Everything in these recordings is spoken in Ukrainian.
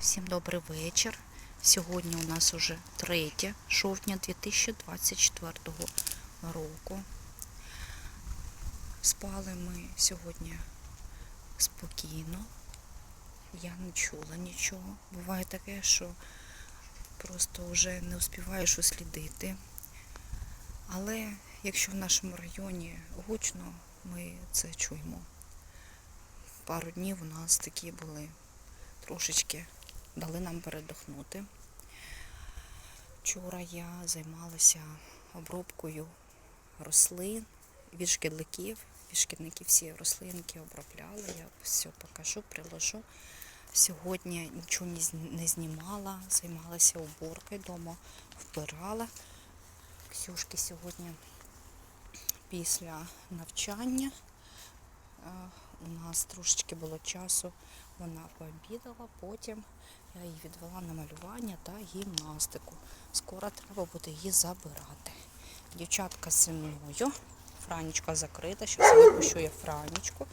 Всім добрий вечір. Сьогодні у нас уже 3 жовтня 2024 року. Спали ми сьогодні спокійно. Я не чула нічого. Буває таке, що просто вже не успіваєш услідити. Але якщо в нашому районі гучно, ми це чуємо. Пару днів у нас такі були трошечки дали нам передохнути. Вчора я займалася обробкою рослин від шкідників. Від шкідників всі рослинки обробляла. Я все покажу, приложу. Сьогодні нічого не знімала, займалася уборкою вдома, вбирала. Ксюшки сьогодні після навчання е, у нас трошечки було часу. Вона пообідала, потім я її відвела на малювання та гімнастику. Скоро треба буде її забирати. Дівчатка зі мною. Франічка закрита, зараз випущу я Франічку.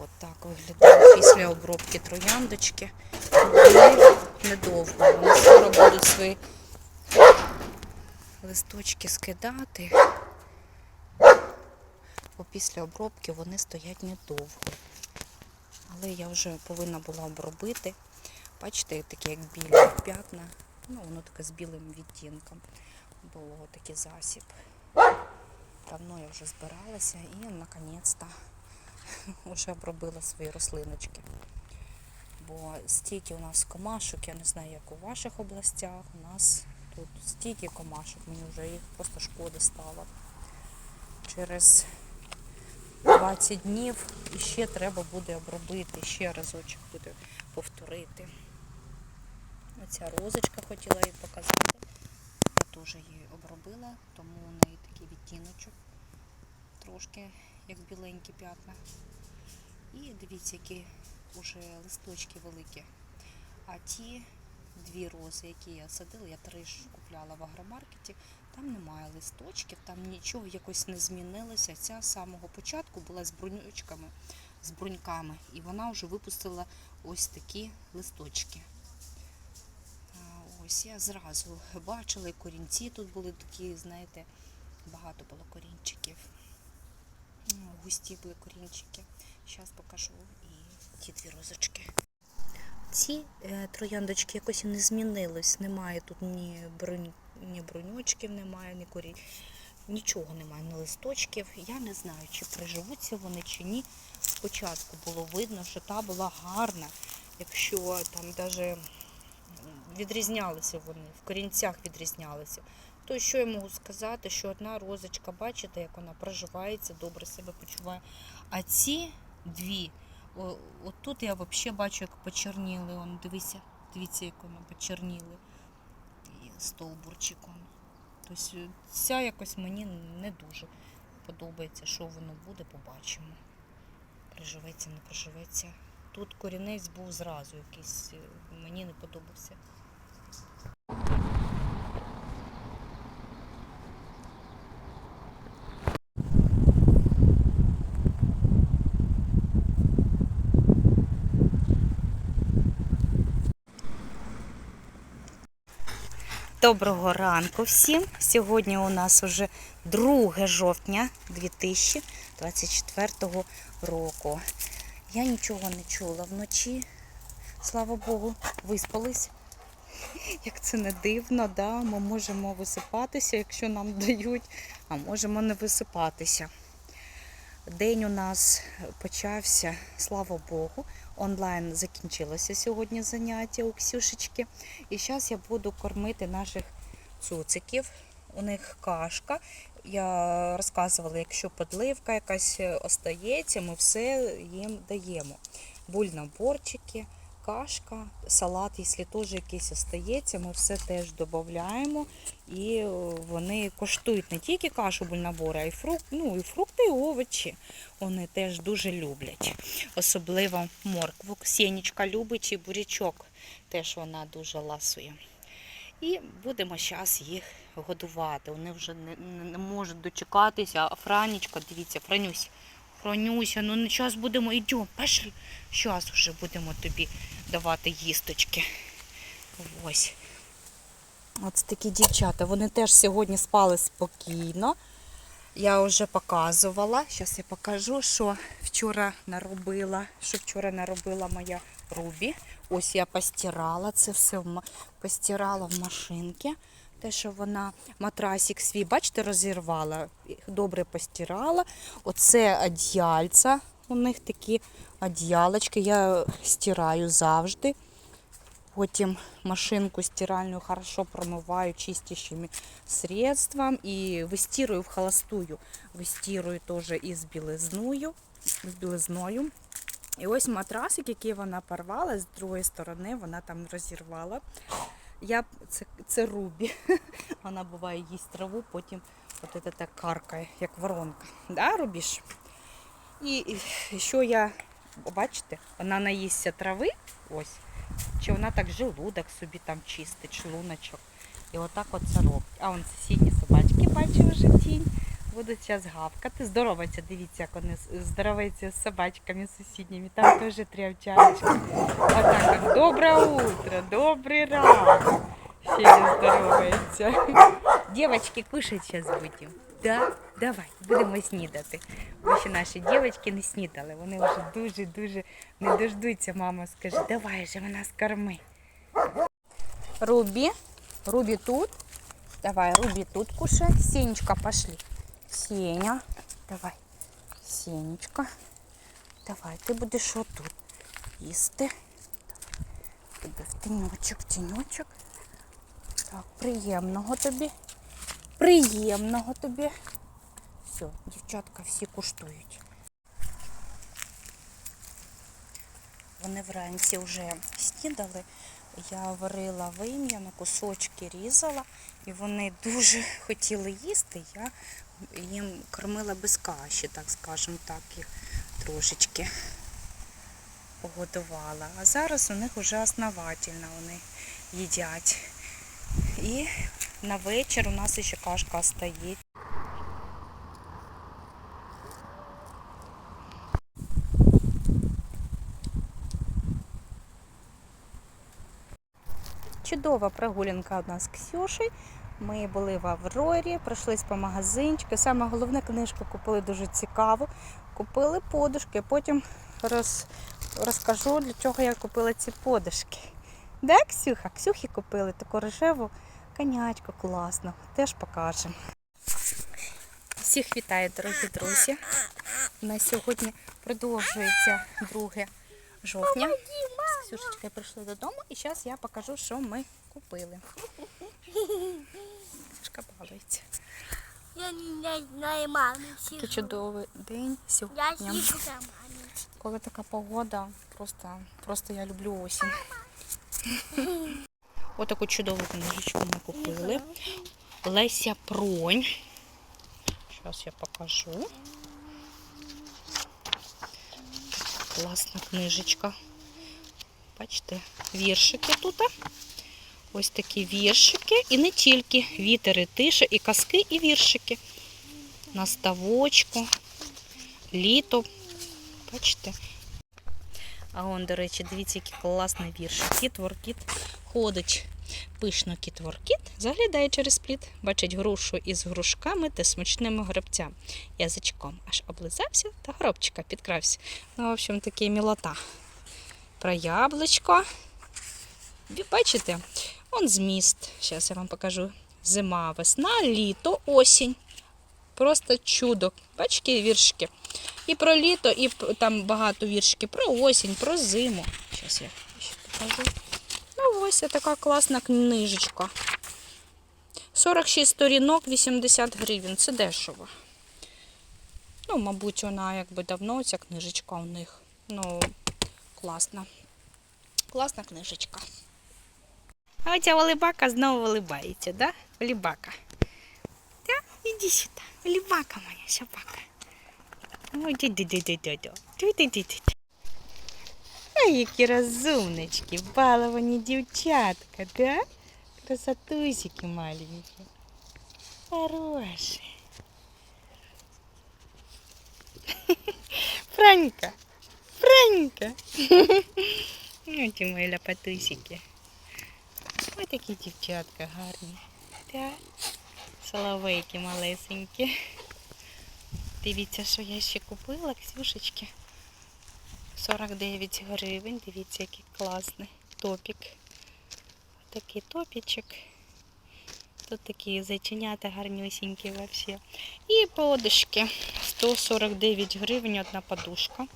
От так виглядає після обробки трояндочки. Вони недовго. Вони скоро будуть свої листочки скидати. Бо після обробки вони стоять недовго. Але я вже повинна була обробити. Бачите, такі як білі п'ятна. Ну, воно таке з білим відтінком. Було такий засіб. Давно я вже збиралася і наконець-то вже обробила свої рослиночки. Бо стільки у нас комашок, я не знаю, як у ваших областях, у нас тут стільки комашок, мені вже їх просто шкода стало. Через 20 днів і ще треба буде обробити, ще разочок буде повторити. Оця розочка хотіла їй показати. Я теж її обробила, тому у неї такий відтіночок, трошки як біленькі п'ятна. І дивіться, які вже листочки великі. А ті дві рози, які я садила, я три ж купляла в агромаркеті, там немає листочків, там нічого якось не змінилося. Ця з самого початку була з бруньочками, з бруньками, і вона вже випустила ось такі листочки. Я зразу бачила, і корінці тут були такі, знаєте, багато було корінчиків. Ну, Густі були корінчики. Зараз покажу і ті дві розочки. Ці е, трояндочки якось не змінились. Немає тут ні, брунь, ні бруньочків, немає, ні корінь. Нічого немає, ні листочків. Я не знаю, чи приживуться вони, чи ні. Спочатку було видно, що та була гарна, якщо там навіть відрізнялися вони, в корінцях відрізнялися. То що я можу сказати, що одна розочка, бачите, як вона проживається, добре себе почуває. А ці дві, от тут я взагалі бачу, як почерніли. Он, дивіться, дивіться, як воно почерніли. Стовбурчиком. Тобто ця якось мені не дуже подобається, що воно буде, побачимо. Приживеться, не приживеться. Тут корінець був зразу якийсь, е, мені не подобався. Доброго ранку всім. Сьогодні у нас уже 2 жовтня 2024 року. Я нічого не чула вночі. Слава Богу, виспались. Як це не дивно, да? ми можемо висипатися, якщо нам дають, а можемо не висипатися. День у нас почався, слава Богу. Онлайн закінчилося сьогодні заняття у Ксюшечки. І зараз я буду кормити наших цуциків. У них кашка. Я розказувала, якщо подливка якась остається, ми все їм даємо. Бульнаборчики, кашка, салат, якщо теж якийсь остається, ми все теж додаємо. І е, вони коштують не тільки кашу бульнабори, а й фрукт, ну, і фрукти, і овочі. Вони теж дуже люблять. Особливо моркву. Сєнічка любить і бурячок теж вона дуже ласує. І будемо зараз їх годувати. Вони вже не, не, не можуть дочекатися. А Франічка, дивіться, Франюсь, Ронюся, ну зараз будемо, йдемо, пошли. Зараз вже будемо тобі давати їсточки. Ось. Ось такі дівчата. Вони теж сьогодні спали спокійно. Я вже показувала. Зараз я покажу, що вчора наробила, що вчора наробила моя Рубі. Ось я постирала це все постирала в машинці. Те, що вона матрасик свій, бачите, розірвала. Добре постирала. Оце одіяльця. У них такі одіялочки. Я стираю завжди. Потім машинку стиральную хорошо промиваю чистящими средством і вистирую в холостую. Вистирую теж із білизною. З білизною. І ось матрасик, який вона порвала, з другої сторони вона там розірвала. Я, це, це Рубі. Вона буває їсть траву, потім от це так каркає, як воронка. Да, Рубіш? І, що я, бачите, вона наїсться трави, ось, чи вона так желудок собі там чистить, шлуночок. І отак от це робить. А вон сусідні собачки, бачу вже тінь. Будуть зараз гавкати. Здороваться, дивіться, як вони здороваються з собачками сусідніми. Там теж три овчарочки. Отак от. Доброе утро, добрий ранок. Ще не здороваються. Дівчатки, кушать зараз будемо. Да? Давай, будемо снідати. Бо ще наші дівчатки не снідали. Вони вже дуже-дуже не дождуться, мама скаже, давай же вона скорми. Рубі, Рубі тут. Давай, Рубі тут кушай. Сенечка, пошли. Сеня, давай. Сенечка. Давай, ти будеш отут їсти. Тебе в тіньочок, в. Так, приємного тобі. Приємного тобі. Все, дівчатка всі куштують. Вони вранці вже снідали. Я варила вим'я, на кусочки різала, і вони дуже хотіли їсти. Я їм кормила без каші, так скажемо так, їх трошечки погодувала. А зараз у них вже основательно вони їдять. І на вечір у нас ще кашка стоїть. Чудова прогулянка у нас з Ксюшею. Ми були в Аврорі, пройшлись по магазинчику. Саме головне книжку купили дуже цікаву. Купили подушки, потім роз, розкажу, для чого я купила ці подушки. Да, Ксюха? Ксюхі купили таку рожеву конячку класну. Теж покажемо. Всіх вітаю, дорогі друзі. На сьогодні продовжується 2 жовтня. З Ксюшечкою прийшли додому і зараз я покажу, що ми купили. Ксюшка балується. Я не знаю мамі Такий сижу. чудовий день Я сьогодні. сижу за мамі. Коли така погода, просто, просто я люблю осінь. Отаку чудову книжечку ми купили. Леся Пронь. Зараз я покажу. Класна книжечка. Бачите, віршики тут. Ось такі віршики. І не тільки вітер і тиша, і казки, і віршики. На ставочку, літо. Бачите? А он, до речі, дивіться, який класний вірш. Кіт воркіт ходить. Пишно кіт воркіт, заглядає через плід, бачить грушу із грушками та смачними грибцями. Язичком аж облизався та гробчика підкрався. Ну, в общем, таке мілота. Про яблучко. Бачите? Он зміст. Зараз я вам покажу. Зима, весна, літо, осінь. Просто чудо. Бачите, віршики. І про літо, і там багато віршиків про осінь, про зиму. Зараз я ще покажу. Ну ось така класна книжечка. 46 сторінок, 80 гривень. Це дешево. Ну, мабуть, вона якби давно ця книжечка у них. Ну, класна. Класна книжечка. А оця Олибака знову вилибається, да? Олібака. Да? Іди сюди. Олібака моя собака. Ой, ди-ди-ди-ди-ди-ди. Ай, які розумнички, баловані дівчатка, да? Красотусики маленькі. Хороші. Франька. Франька. Ось ті мої ляпатусики. Ось такі дівчатка гарні. Так. Соловейки малесенькі. Дивіться, що я ще купила, ксюшечки. 49 гривень. Дивіться, який класний топік. Такий топічок. Тут такі зайченята гарнюсінькі вообще. І подушки. 149 гривень одна подушка.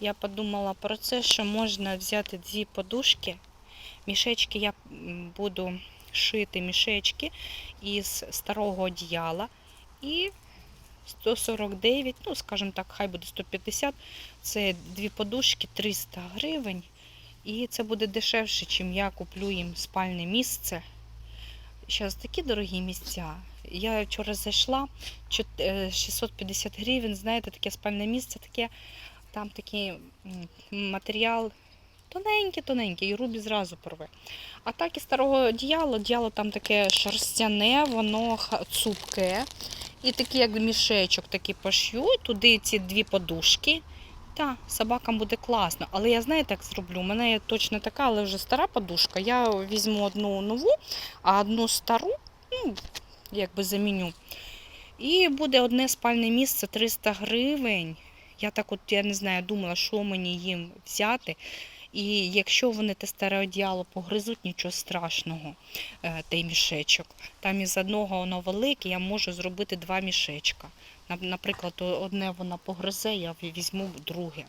Я подумала про це, що можна взяти дві подушки. Мішечки я буду шити мішечки із старого одіяла. І 149, ну, скажімо так, хай буде 150. Це дві подушки 300 гривень. І це буде дешевше, ніж я куплю їм спальне місце. Зараз такі дорогі місця. Я вчора зайшла, е, 650 гривень, знаєте, таке спальне місце, таке, там такий матеріал тоненький-тоненький, і рубі зразу порве. А так і старого одіяло, одіяло там таке шерстяне, воно цупке. І такий як мішечок такий пошью, туди ці дві подушки. Та, собакам буде класно. Але я знаєте, як зроблю? У мене є точно така, але вже стара подушка. Я візьму одну нову, а одну стару, ну, якби заміню. І буде одне спальне місце 300 гривень. Я так от, я не знаю, думала, що мені їм взяти. І якщо вони те старе одіяло погризуть, нічого страшного, е, той мішечок. Там із одного воно велике, я можу зробити два мішечка. Наприклад, одне вона погризе, я візьму друге.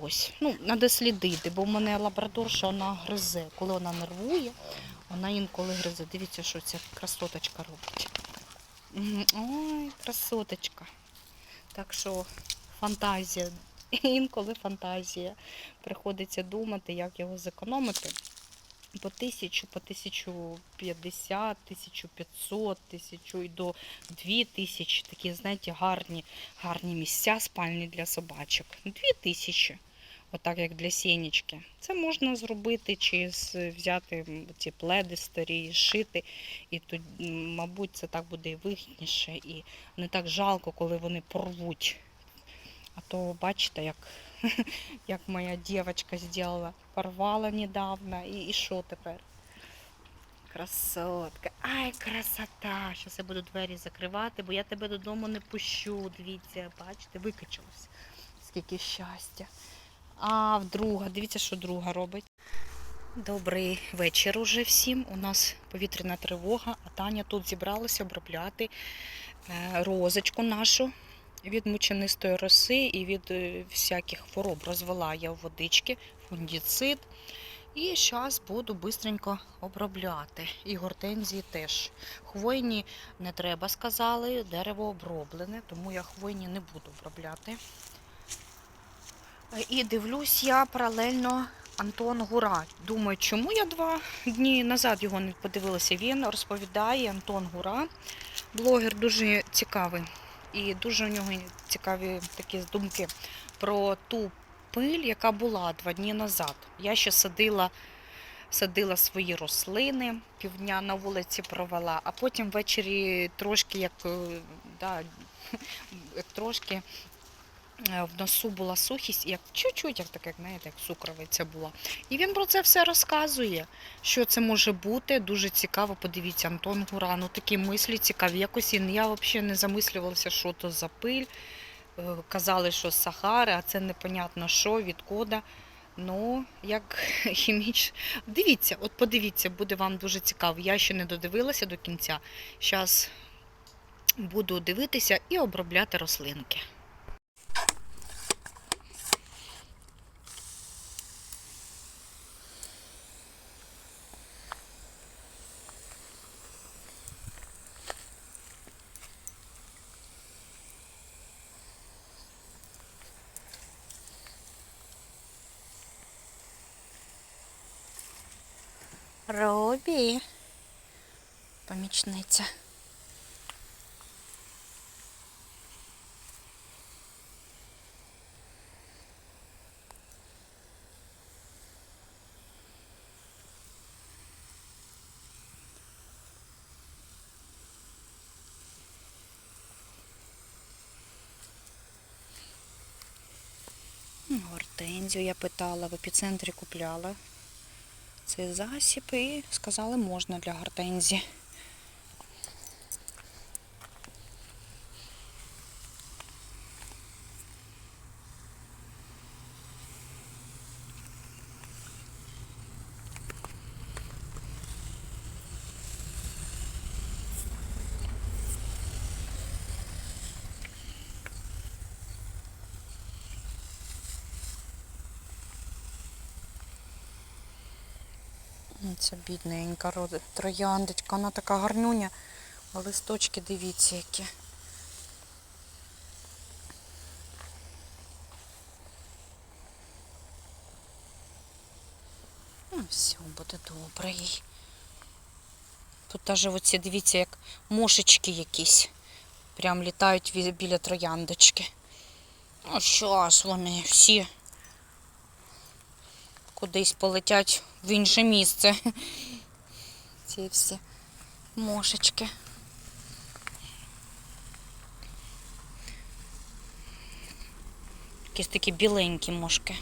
Ось. Ну, треба слідити, бо в мене лабрадорша вона гризе. Коли вона нервує, вона інколи гризе. Дивіться, що ця красоточка робить. Ой, красоточка. Так що фантазія. Інколи фантазія. Приходиться думати, як його зекономити. По тисячу, по тисячу п'ятдесят, тисячу п'ятсот, тисячу і до дві тисячі. Такі, знаєте, гарні, гарні місця спальні для собачок. Дві тисячі. Отак як для сінечки. Це можна зробити чи взяти ці пледи старі, шити. І тут, мабуть, це так буде і вигідніше, і не так жалко, коли вони порвуть. А то бачите, як, як моя дівчинка зробила. Порвала недавно. І, і що тепер? Красотка. Ай, красота. Зараз я буду двері закривати, бо я тебе додому не пущу. Дивіться, бачите, викачалась. Скільки щастя. А вдруга, дивіться, що друга робить. Добрий вечір уже всім. У нас повітряна тривога, а Таня тут зібралася обробляти е, розочку нашу від мучанистої роси і від е, всяких хвороб. Розвела я водички, фундіцид. І зараз буду бистренько обробляти. І гортензії теж. Хвойні не треба, сказали, дерево оброблене, тому я хвойні не буду обробляти. Е, І дивлюсь я паралельно Антон Гура. Думаю, чому я два дні назад його не подивилася. Він розповідає Антон Гура, блогер дуже цікавий. І дуже у нього цікаві такі думки про ту пиль, яка була два дні назад. Я ще садила, садила свої рослини, півдня на вулиці провела, а потім ввечері трошки як, е, да, як трошки в носу була сухість, як чуть-чуть, як так, як знаєте, як цукровиця була. І він про це все розказує, що це може бути. Дуже цікаво. Подивіться, Антон Гура, ну такі мислі цікаві. Якось я взагалі не замислювалася, що то за пиль. Е, Казали, що з Сахари, а це непонятно що, відкода. Ну, як хіміч. Дивіться, от подивіться, буде вам дуже цікаво. Я ще не додивилася до кінця. Зараз буду дивитися і обробляти рослинки. Робі. Помічниця. Гортензію я питала, в епіцентрі купляла цей засіб і сказали, можна для гортензії. Це бідненька трояндочка, вона така гарнюня, а листочки дивіться які. Ну, все, буде добре. Тут навіть оці, дивіться, як мушечки якісь. Прям літають біля трояндочки. Ну, щас вони всі кудись полетять в інше місце. Ці всі мошечки. Якісь такі біленькі мошки.